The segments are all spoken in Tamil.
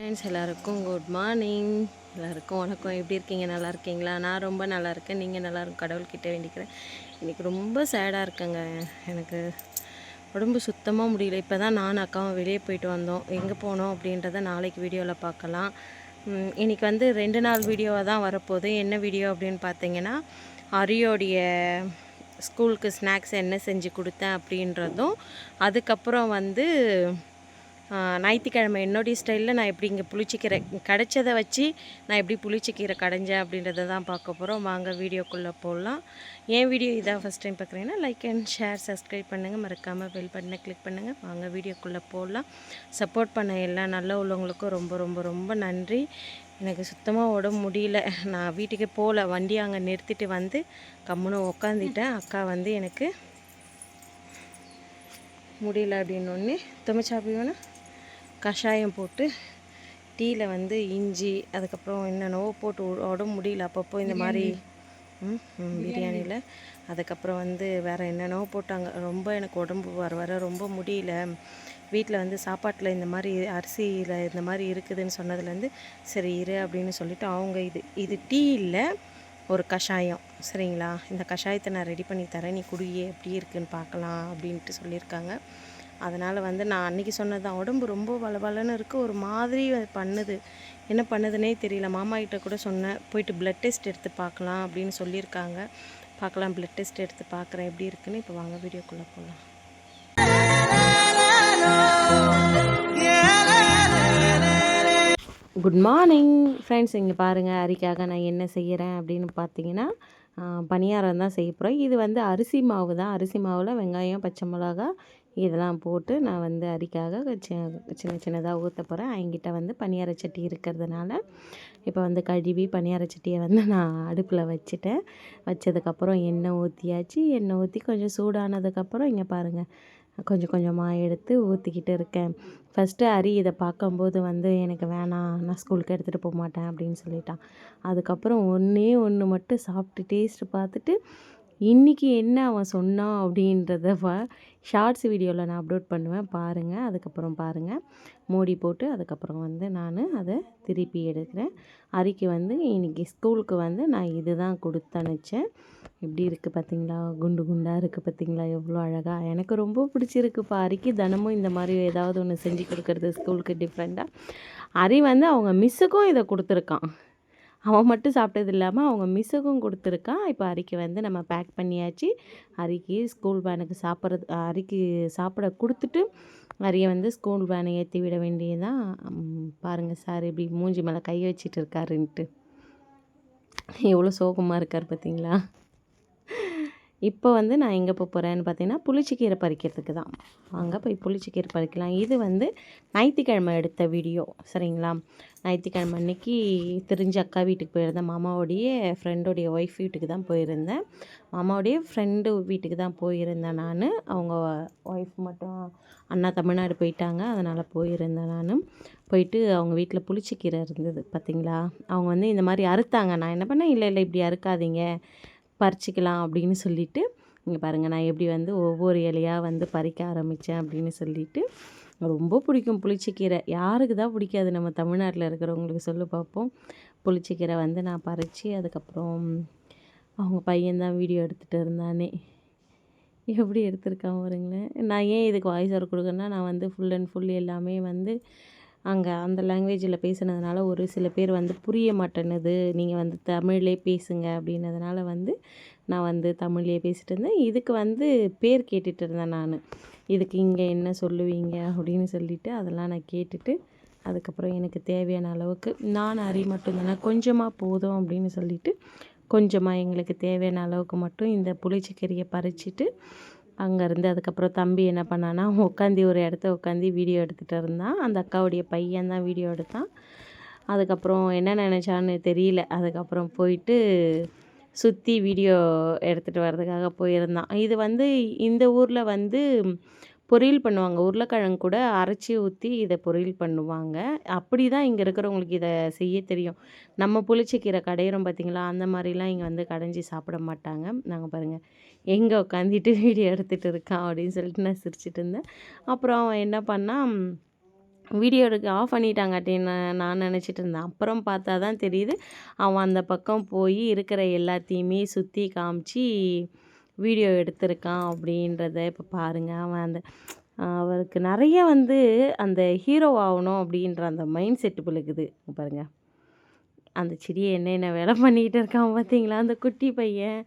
ஃப்ரெண்ட்ஸ் எல்லாருக்கும் குட் மார்னிங் எல்லாருக்கும் வணக்கம். எப்படி இருக்கீங்க? நல்லா இருக்கீங்களா? நான் ரொம்ப நல்லா இருக்கேன். நீங்கள் நல்லா இருக்கும்? கடவுள்கிட்ட வேண்டிக்கிறேன். இன்றைக்கி ரொம்ப சேடாக இருக்கேங்க. எனக்கு உடம்பு சுத்தமாக முடியல. இப்போ தான் நான் அக்காவும் வெளியே போயிட்டு வந்தோம். எங்கே போனோம் அப்படின்றத நாளைக்கு வீடியோவில் பார்க்கலாம். இன்றைக்கி இன்னைக்கு வந்து ரெண்டு நாள் வீடியோவாக தான் வரப்போகுது. என்ன வீடியோ அப்படின்னு பார்த்தீங்கன்னா அரியோடைய ஸ்கூலுக்கு ஸ்நாக்ஸ் என்ன செஞ்சு கொடுத்தேன் அப்படின்றதும் அதுக்கப்புறம் வந்து ஞாயிற்றுக்கிழமை என்னுடைய ஸ்டைலில் நான் எப்படி இங்கே புளிச்சிக்கீரை கிடைச்சதை வச்சு நான் எப்படி புளிச்சிக்கீரை கடைஞ்சேன் அப்படின்றத தான் பார்க்க போகிறோம். வாங்க வீடியோக்குள்ளே போடலாம் என் வீடியோ இதான் ஃபஸ்ட் டைம் பார்க்குறீங்கன்னா லைக் அண்ட் ஷேர் சப்ஸ்கிரைப் பண்ணுங்கள். மறக்காமல் பெல் பட்டனை கிளிக் பண்ணுங்கள். வாங்க வீடியோக்குள்ளே போடலாம் சப்போர்ட் பண்ண எல்லா நல்ல உள்ளவங்களுக்கும் ரொம்ப ரொம்ப ரொம்ப நன்றி. எனக்கு சுத்தமாக உடம்பு முடியல. நான் வீட்டுக்கு போகல. வண்டி அங்கே நிறுத்திட்டு வந்து கம்முன்னு உக்காந்துட்டேன். அக்கா வந்து எனக்கு முடியல அப்படின்னு ஒன்று துமைச்சாப்பிடுவேன்னா கஷாயம் போட்டு டீயில் வந்து இஞ்சி அதுக்கப்புறம் என்னென்னவோ போட்டு உடம்பு முடியல அப்பப்போ இந்த மாதிரி ம் பிரியாணியில் அதுக்கப்புறம் வந்து வேறு என்னென்னவோ போட்டாங்க. ரொம்ப எனக்கு உடம்பு வர வர ரொம்ப முடியல. வீட்டில் வந்து சாப்பாட்டில் இந்த மாதிரி அரிசியில் இந்த மாதிரி இருக்குதுன்னு சொன்னதுலேருந்து சரி இரு அப்படின்னு சொல்லிவிட்டு அவங்க இது இது டீ இல்லை ஒரு கஷாயம் சரிங்களா? இந்த கஷாயத்தை நான் ரெடி பண்ணி தரேன். நீ குடியே எப்படி இருக்குன்னு பார்க்கலாம் அப்படின்ட்டு சொல்லியிருக்காங்க. அதனால் வந்து நான் அன்றைக்கி சொன்னது தான். உடம்பு ரொம்ப வளவலன்னு இருக்குது ஒரு மாதிரி பண்ணுது. என்ன பண்ணுதுன்னே தெரியல. மாமா கிட்ட கூட சொன்னேன். போயிட்டு ப்ளட் டெஸ்ட் எடுத்து பார்க்கலாம் அப்படின்னு சொல்லியிருக்காங்க. பார்க்கலாம் பிளட் டெஸ்ட் எடுத்து பார்க்குறேன். எப்படி இருக்குன்னு இப்போ வாங்க வீடியோக்குள்ளே போகலாம். குட் மார்னிங் ஃப்ரெண்ட்ஸ் இங்கே பாருங்கள் அரிக்காக நான் என்ன செய்கிறேன் அப்படின்னு பார்த்தீங்கன்னா பணியாரம் தான் செய்ய போகிறோம் இது வந்து அரிசி மாவு தான். அரிசி மாவில் வெங்காயம் பச்சை மிளகா இதெல்லாம் போட்டு நான் வந்து அரிக்காக சின்ன சின்னதாக ஊற்ற போகிறேன் என்கிட்ட வந்து பணியார சட்டி இருக்கிறதுனால இப்போ வந்து கழுவி பணியார சட்டியை வந்து நான் அடுப்பில் வச்சுட்டேன். வச்சதுக்கப்புறம் எண்ணெய் ஊற்றியாச்சு எண்ணெய் ஊற்றி கொஞ்சம் சூடானதுக்கப்புறம் இங்கே பாருங்கள் கொஞ்சம் கொஞ்சமாக எடுத்து ஊற்றிக்கிட்டு இருக்கேன். ஃபஸ்ட்டு அரி இதை பார்க்கும்போது வந்து எனக்கு வேணாம் நான் ஸ்கூலுக்கு எடுத்துகிட்டு போக மாட்டேன் அப்படின்னு சொல்லிட்டான். அதுக்கப்புறம் ஒன்றே ஒன்று மட்டும் சாப்பிட்டு டேஸ்ட்டு பார்த்துட்டு இன்றைக்கி என்ன அவன் சொன்னான் அப்படின்றத ஷார்ட்ஸ் வீடியோவில் நான் அப்லோட் பண்ணுவேன். பாருங்கள் அதுக்கப்புறம் பாருங்கள் மூடி போட்டு அதுக்கப்புறம் வந்து நான் அதை திருப்பி எடுக்கிறேன். அரிக்கு வந்து இன்றைக்கி ஸ்கூலுக்கு வந்து நான் இது தான் கொடுத்து அனுப்பிச்சேன். எப்படி இருக்குது பார்த்தீங்களா? குண்டு குண்டாக இருக்குது பார்த்தீங்களா? எவ்வளோ அழகாக எனக்கு ரொம்ப பிடிச்சிருக்குப்பா அரிக்கு. தினமும் இந்த மாதிரி ஏதாவது ஒன்று செஞ்சு கொடுக்கறது ஸ்கூலுக்கு டிஃப்ரெண்ட்டாக அரி வந்து அவங்க மிஸ்ஸுக்கும் இதை கொடுத்துருக்கான். அவன் மட்டும் சாப்பிட்டது இல்லாமல் அவங்க மிஸ்ஸுக்கும் கொடுத்துருக்கான் இப்போ அரிக்கு வந்து நம்ம பேக் பண்ணியாச்சு. அரிக்கு ஸ்கூல் வேனுக்கு சாப்பிட்றது அரிக்கு சாப்பிட கொடுத்துட்டு அரியை வந்து ஸ்கூல் வேனை ஏற்றி விட வேண்டியதான் பாருங்கள் சார் இப்படி மூஞ்சி மேலே கை வச்சிட்டு இருக்காருன்ட்டு. எவ்வளோ சோகமாக இருக்கார் பார்த்தீங்களா இப்போ வந்து நான் எங்கே போக போகிறேன்னு பார்த்தீங்கன்னா புளிச்சக்கீரை பறிக்கிறதுக்கு தான். அங்கே போய் புளிச்சிக்கீரை பறிக்கலாம். இது வந்து ஞாயிற்றுக்கிழமை எடுத்த வீடியோ சரிங்களா? ஞாயிற்றுக்கிழமை அன்னைக்கு தெரிஞ்ச அக்கா வீட்டுக்கு போயிருந்தேன். மாமாவுடைய ஃப்ரெண்டோடைய ஒய்ஃப் வீட்டுக்கு தான் போயிருந்தேன். மாமாவுடைய ஃப்ரெண்டு வீட்டுக்கு தான் போயிருந்தேன் நான். அவங்க ஒய்ஃப் மட்டும் அண்ணா தமிழ்நாடு போயிட்டாங்க. அதனால் போயிருந்தேன் நான். போயிட்டு அவங்க வீட்டில் புளிச்சக்கீரை இருந்தது பார்த்தீங்களா? அவங்க வந்து இந்த மாதிரி அறுத்தாங்க. நான் என்ன பண்ணேன்? இல்லை இல்லை இப்படி அறுக்காதீங்க. பறிச்சிக்கலாம் அப்படின்னு சொல்லிவிட்டு இங்கே பாருங்கள் நான் எப்படி வந்து ஒவ்வொரு இலையாக வந்து பறிக்க ஆரம்பித்தேன் அப்படின்னு சொல்லிட்டு ரொம்ப பிடிக்கும் புளிச்சக்கீரை. யாருக்கு தான் பிடிக்காது நம்ம தமிழ்நாட்டில் இருக்கிறவங்களுக்கு சொல்லு பார்ப்போம் புளிச்சக்கீரை வந்து நான் பறித்து அதுக்கப்புறம் அவங்க பையன்தான் வீடியோ எடுத்துகிட்டு இருந்தானே. எப்படி எடுத்திருக்கான் பாருங்களேன். நான் ஏன் இதுக்கு வாய்ஸ் ஓவர் கொடுக்குறேன்னா நான் வந்து ஃபுல் அண்ட் ஃபுல் எல்லாமே வந்து அங்கே அந்த லாங்குவேஜில் பேசுனதுனால ஒரு சில பேர் வந்து புரிய மாட்டேன்னுது. நீங்கள் வந்து தமிழ்லே பேசுங்க அப்படின்னதுனால வந்து நான் வந்து தமிழ்லேயே பேசிகிட்டு இருந்தேன். இதுக்கு வந்து பேர் கேட்டுட்டு இருந்தேன் நான். இதுக்கு இங்கே என்ன சொல்லுவீங்க அப்படின்னு சொல்லிவிட்டு அதெல்லாம் நான் கேட்டுட்டு அதுக்கப்புறம் எனக்கு தேவையான அளவுக்கு நான் அறி மட்டும்தானே கொஞ்சமாக போதும் அப்படின்னு சொல்லிட்டு கொஞ்சமாக எங்களுக்கு தேவையான அளவுக்கு மட்டும் இந்த புளிச்சக்கீரையை பறிச்சிட்டு அங்கேருந்து அதுக்கப்புறம் தம்பி என்ன பண்ணான்னா உட்காந்து ஒரு இடத்த உட்காந்து வீடியோ எடுத்துகிட்டு இருந்தான். அந்த அக்காவுடைய பையன் தான் வீடியோ எடுத்தான். அதுக்கப்புறம் என்ன நினச்சான்னு தெரியல. அதுக்கப்புறம் போயிட்டு சுற்றி வீடியோ எடுத்துகிட்டு வர்றதுக்காக போயிருந்தான். இது வந்து இந்த ஊரில் வந்து பொரியல் பண்ணுவாங்க. உருளைக்கிழங்கு கூட அரைச்சி ஊற்றி இதை பொரியல் பண்ணுவாங்க. அப்படி தான் இங்கே இருக்கிறவங்களுக்கு இதை செய்ய தெரியும். நம்ம புளிச்சக்கீரை கடையிறோம் பார்த்தீங்களா அந்த மாதிரிலாம் இங்கே வந்து கடைஞ்சி சாப்பிட மாட்டாங்க. நாங்கள் பாருங்கள் எங்கே உட்காந்துட்டு வீடியோ எடுத்துகிட்டு இருக்கான் அப்படின்னு சொல்லிட்டு நான் சிரிச்சிட்டு இருந்தேன். அப்புறம் அவன் என்ன பண்ணால் வீடியோ எடுக்க ஆஃப் பண்ணிட்டாங்காட்டின்னு நான் நினச்சிட்டு இருந்தேன். அப்புறம் பார்த்தா தான் தெரியுது அவன் அந்த பக்கம் போய் இருக்கிற எல்லாத்தையுமே சுற்றி காமிச்சு வீடியோ எடுத்திருக்கான் அப்படின்றத இப்போ பாருங்கள் அவன் அந்த அவருக்கு நிறைய வந்து அந்த ஹீரோ ஆகணும் அப்படின்ற அந்த மைண்ட் செட்டு பிள்ளைக்குது பாருங்கள் அந்த செடியை என்னென்ன வேலை பண்ணிக்கிட்டு இருக்கான் பார்த்தீங்களா அந்த குட்டி பையன்.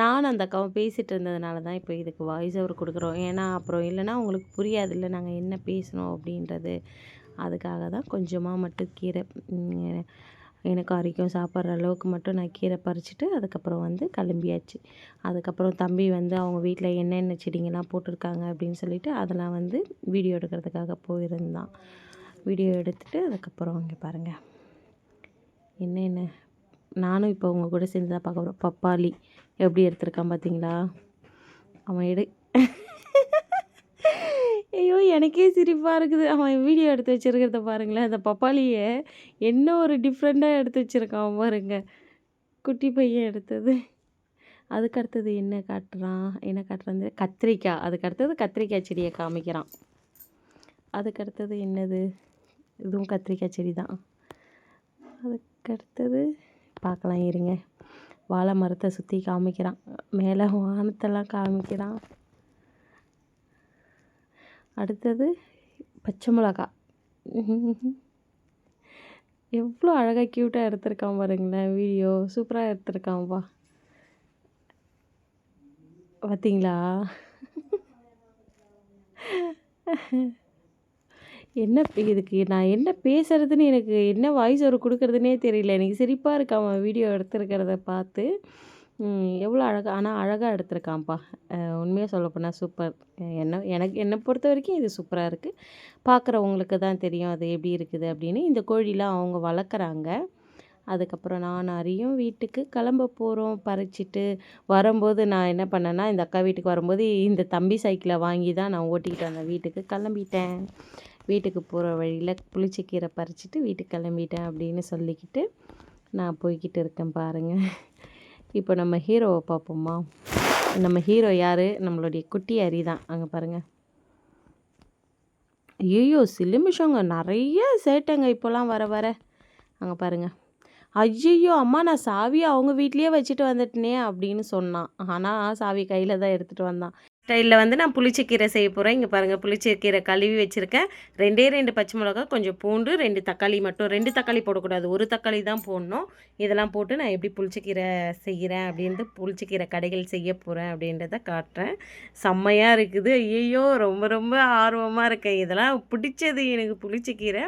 நானும் அந்த அக்காவும் பேசிகிட்டு இருந்ததுனால தான் இப்போ இதுக்கு வாய்ஸ் அவர் கொடுக்குறோம். ஏன்னா அப்புறம் இல்லைன்னா உங்களுக்கு புரியாது இல்லை நாங்கள் என்ன பேசணும் அப்படின்றது. அதுக்காக தான் கொஞ்சமாக மட்டும் கீரை எனக்கு வரைக்கும் சாப்பிட்ற அளவுக்கு மட்டும் நான் கீரை பறிச்சுட்டு அதுக்கப்புறம் வந்து கிளம்பியாச்சு. அதுக்கப்புறம் தம்பி வந்து அவங்க வீட்டில் என்னென்ன செடிங்கெல்லாம் போட்டிருக்காங்க அப்படின்னு சொல்லிட்டு அதெல்லாம் வந்து வீடியோ எடுக்கிறதுக்காக போயிருந்தான். வீடியோ எடுத்துகிட்டு அதுக்கப்புறம் இங்கே பாருங்கள் என்னென்ன? நானும் இப்போ உங்கள் கூட சேர்ந்து தான் பார்க்க போகிறோம் பப்பாளி எப்படி எடுத்திருக்கான் பார்த்தீங்களா? அவன் எடு ஐயோ எனக்கே சிரிப்பாக இருக்குது. அவன் வீடியோ எடுத்து வச்சிருக்கிறத பாருங்களேன். அந்த பப்பாளியை என்ன ஒரு டிஃப்ரெண்ட்டாக எடுத்து வச்சுருக்கான் பாருங்க. குட்டி பையன் எடுத்தது. அதுக்கு அடுத்தது என்ன காட்டுறான்? என்ன காட்டுறான்? கத்திரிக்காய் அதுக்கு அடுத்தது கத்திரிக்காய் செடியை காமிக்கிறான். அதுக்கு அடுத்தது என்னது? இதுவும் கத்திரிக்காய் செடி தான். அதுக்கு அடுத்தது பார்க்கலாம் இருங்க. வாழை மரத்தை சுற்றி காமிக்கிறான். மேலே வானத்தெல்லாம் காமிக்கிறான். அடுத்தது பச்சை மிளகா. எவ்வளோ அழகாக க்யூட்டாக எடுத்திருக்கான் பாருங்களேன் வீடியோ சூப்பராக எடுத்திருக்கான்ப்பா பார்த்தீங்களா என்ன இதுக்கு நான் என்ன பேசுறதுன்னு எனக்கு என்ன வாய்ஸ் ஒரு கொடுக்குறதுனே தெரியல. எனக்கு சிரிப்பாக இருக்காம வீடியோ எடுத்திருக்கிறத பார்த்து. எவ்வளோ அழகாக ஆனால் அழகாக எடுத்திருக்கான்ப்பா. உண்மையாக சொல்லப்போனால் சூப்பர். என்ன எனக்கு என்னை பொறுத்த வரைக்கும் இது சூப்பராக இருக்குது பார்க்குறவங்களுக்கு தான் தெரியும் அது எப்படி இருக்குது அப்படின்னு. இந்த கோழிலாம் அவங்க வளர்க்குறாங்க. அதுக்கப்புறம் நான் அறியும் வீட்டுக்கு கிளம்ப போகிறோம் பறிச்சிட்டு வரும்போது நான் என்ன பண்ணேன்னா இந்த அக்கா வீட்டுக்கு வரும்போது இந்த தம்பி சைக்கிளை வாங்கி தான் நான் ஓட்டிக்கிட்டு வந்தேன். வீட்டுக்கு கிளம்பிட்டேன். வீட்டுக்கு போகிற வழியில் புளிச்சக்கீரை பறிச்சிட்டு வீட்டுக்கு கிளம்பிட்டேன் அப்படின்னு சொல்லிக்கிட்டு நான் போய்கிட்டு இருக்கேன் பாருங்கள் இப்போ நம்ம ஹீரோவை பார்ப்போமா? நம்ம ஹீரோ யார்? நம்மளுடைய குட்டி அரி தான். அங்கே பாருங்கள் ஐயோ சிலுமிஷங்க. நிறைய சேட்டைங்க இப்போலாம் வர வர. அங்கே பாருங்கள் ஐயோ அம்மா நான் சாவியை அவங்க வீட்லேயே வச்சுட்டு வந்துட்டேனே அப்படின்னு சொன்னான். ஆனால் சாவி கையில் தான் எடுத்துகிட்டு வந்தான். ஸ்டைலில் வந்து நான் புளிச்சக்கீரை செய்ய போகிறேன் இங்கே பாருங்கள் புளிச்சக்கீரை கழுவி வச்சுருக்கேன். ரெண்டே ரெண்டு பச்சை மிளகா கொஞ்சம் பூண்டு ரெண்டு தக்காளி மட்டும். ரெண்டு தக்காளி போடக்கூடாது ஒரு தக்காளி தான் போடணும். இதெல்லாம் போட்டு நான் எப்படி புளிச்சக்கீரை செய்கிறேன் அப்படின்ட்டு புளிச்சக்கீரை கடைகள் செய்ய போகிறேன் அப்படின்றத காட்டுறேன். செம்மையாக இருக்குது. ஐயோ ரொம்ப ரொம்ப ஆர்வமாக இருக்கேன். இதெல்லாம் பிடிச்சது எனக்கு புளிச்சக்கீரை.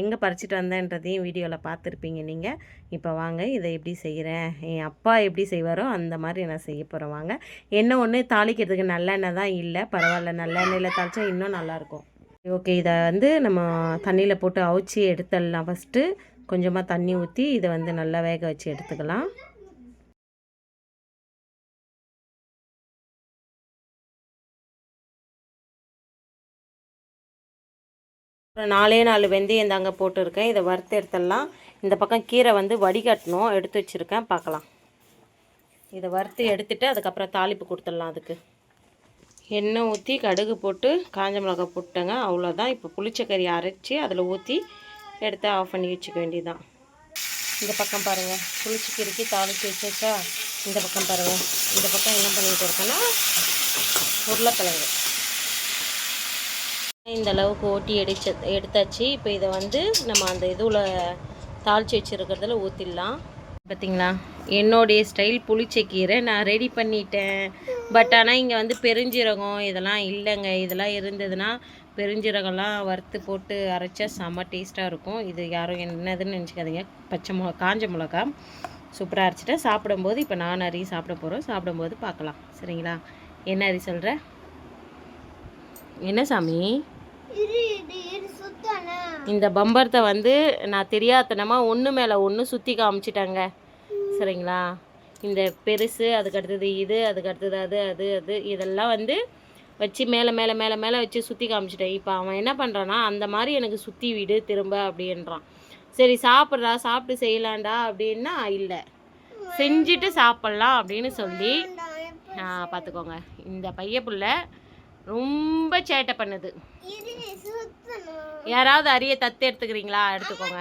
எங்கே பறிச்சிட்டு வந்தேன்றதையும் வீடியோவில் பார்த்துருப்பீங்க நீங்கள் இப்போ வாங்க இதை எப்படி செய்கிறேன் என் அப்பா எப்படி செய்வாரோ அந்த மாதிரி நான் செய்ய போகிறேன் வாங்க. என்ன ஒன்று தாளிக்கிறதுக்கு நல்லெண்ணெய் தான் இல்லை. பரவாயில்ல நல்லெண்ணெயில் தாளிச்சா இன்னும் நல்லாயிருக்கும் ஓகே. இதை வந்து நம்ம தண்ணியில் போட்டு அவிச்சி எடுத்துடலாம். ஃபஸ்ட்டு கொஞ்சமாக தண்ணி ஊற்றி இதை வந்து நல்லா வேக வச்சு எடுத்துக்கலாம். நாலே நாலு வெந்தயம் தாங்க போட்டிருக்கேன். இதை வறுத்து எடுத்துடலாம். இந்த பக்கம் கீரை வந்து வடிகட்டணும். எடுத்து வச்சுருக்கேன். பார்க்கலாம். இதை வறுத்து எடுத்துட்டு அதுக்கப்புறம் தாளிப்பு கொடுத்துடலாம் அதுக்கு. எண்ணெய் ஊற்றி கடுகு போட்டு காஞ்ச மிளகாய் போட்டுங்க அவ்வளோதான் இப்போ புளிச்சக்கறி அரைச்சி அதில் ஊற்றி எடுத்து ஆஃப் பண்ணி வச்சுக்க வேண்டியதுதான். இந்த பக்கம் பாருங்கள் புளிச்சக்கறிக்கு தாளித்து வச்சாச்சா? இந்த பக்கம் பாருங்கள் இந்த பக்கம் என்ன பண்ணிக்கிட்டு இருக்கேன்னா? உருளைக்கிழங்கு. இந்த அளவுக்கு ஓட்டி எடுச்ச எடுத்தாச்சு. இப்போ இதை வந்து நம்ம அந்த இதுவில் தாளித்து வச்சுருக்கிறதுல ஊற்றிடலாம் பார்த்தீங்களா என்னுடைய ஸ்டைல் புளிச்சக்கீரை. நான் ரெடி பண்ணிட்டேன். பட் ஆனால் இங்கே வந்து பெருஞ்சீரகம் இதெல்லாம் இல்லைங்க. இதெல்லாம் இருந்ததுன்னா பெருஞ்சீரகம்லாம் வறுத்து போட்டு அரைச்சா செம்ம டேஸ்ட்டாக இருக்கும். இது யாரும் என்னதுன்னு நினச்சிக்காதீங்க. பச்சை மிளகா காஞ்ச மிளகா. சூப்பராக அரைச்சிட்டேன் சாப்பிடும்போது இப்போ நான் அரி சாப்பிட போகிறோம் சாப்பிடும்போது பார்க்கலாம். சரிங்களா? என்ன அரி சொல்கிற என்ன சாமி? இந்த பம்பரத்தை வந்து நான் தெரியாதனமாக ஒன்று மேலே ஒன்று சுற்றி காமிச்சிட்டாங்க. சரிங்களா? இந்த பெருசு அதுக்கு அடுத்தது இது அதுக்கு அடுத்தது அது அது அது இதெல்லாம் வந்து வச்சு மேலே மேலே மேலே மேலே வச்சு சுற்றி காமிச்சிட்டேன். இப்போ அவன் என்ன பண்ணுறான்னா அந்த மாதிரி எனக்கு சுற்றி விடு திரும்ப அப்படின்றான். சரி சாப்பிட்றா சாப்பிட்டு செய்யலாம்டா அப்படின்னா இல்லை. செஞ்சுட்டு சாப்பிட்லாம் அப்படின்னு சொல்லி பார்த்துக்கோங்க இந்த பைய புள்ள ரொம்ப சேட்டை பண்ணுது. யாராவது அரிய தத்து எடுத்துக்கிறீங்களா? எடுத்துக்கோங்க.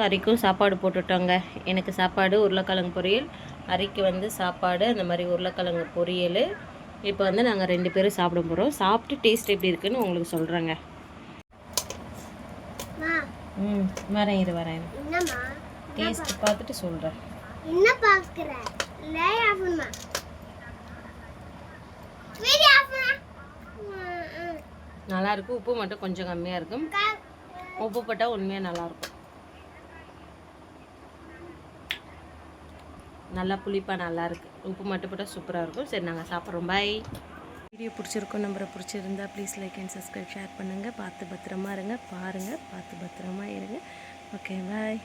கறிக்கும் சாப்பாடு போட்டுட்டோங்க. எனக்கு சாப்பாடு உருளைக்கிழங்கு பொரியல் அரிக்கு வந்து சாப்பாடு அந்த மாதிரி உருளைக்கிழங்கு பொரியல். இப்போ வந்து நாங்கள் ரெண்டு பேரும் சாப்பிட போகிறோம் சாப்பிட்டு டேஸ்ட் எப்படி இருக்குன்னு உங்களுக்கு சொல்கிறேங்க மா வரேன் இரு வரேன். டேஸ்ட் பார்த்துட்டு சொல்கிறேன் என்ன பாக்குற நல்லா இருக்கு உப்பு மட்டும் கொஞ்சம் கம்மியாக இருக்கும். உப்பு போட்டால் உண்மையாக நல்லாயிருக்கும் நல்லா புளிப்பாக நல்லா இருக்கு உப்பு மட்டும் போட்டால் சூப்பராக இருக்கும். சரி நாங்கள் சாப்பிட்றோம். பாய் வீடியோ பிடிச்சிருக்கோம் நம்பரை பிடிச்சிருந்தா please like and subscribe share பண்ணுங்கள் பார்த்து பத்திரமா இருங்க. பாருங்கள் பார்த்து பத்திரமா இருங்க. Okay bye